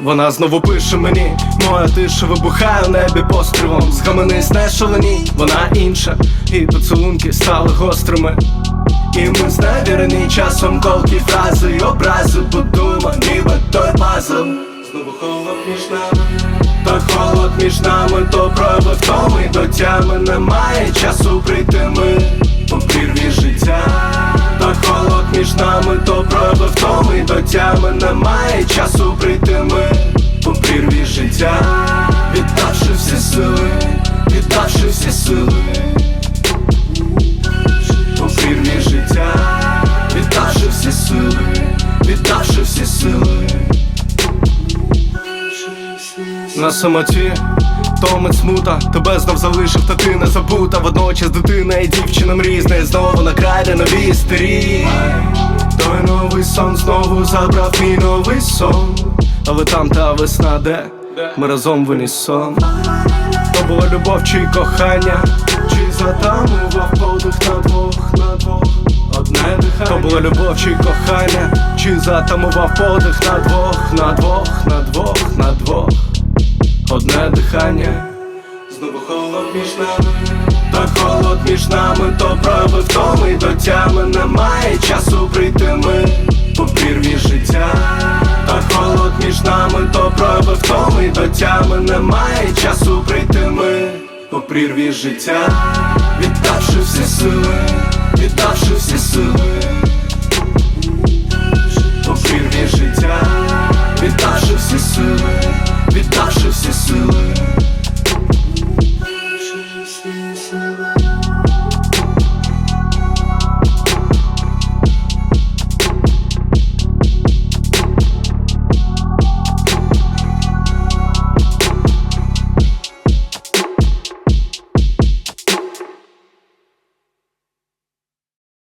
Вона знову пише мені, моя тиша вибухає в небі пострілом. Схаменись не шалені, вона інша, і поцілунки стали гострими. І ми зневірені часом колкі фрази й образи Подума, ніби той пазл. Знову холод між нами, той холод між нами, то прояви втоми. До тями немає часу прийти ми. По прірві життя, той холод між нами, то прояви втоми немає часу прийти ми по прірві життя, віддавши всі сили, віддавши всі сили. По прірві життя, віддавши всі сили, віддавши всі сили. На самоті Томець смута, тебе знов залишив, та ти не забута. Водночас дитина і дівчина мрізне Знову на край, де нові старі Той новий сон знову забрав мій новий сон. Але там та весна, де ми разом в унісон. То була любов чи кохання, чи затамував подих на двох, на двох? Одне дихання То була любов чи кохання, чи затамував подих на двох, на двох, на двох, на двох? Одне дихання, знову холод між нами, холод між нами, то прояви втоми до тями. Немає часу прийти ми по пірві життя, Так холод між нами, то прояви втоми до тями. Немає часу прийти ми по прірві життя, віддавши всі сили, віддавши всі сили.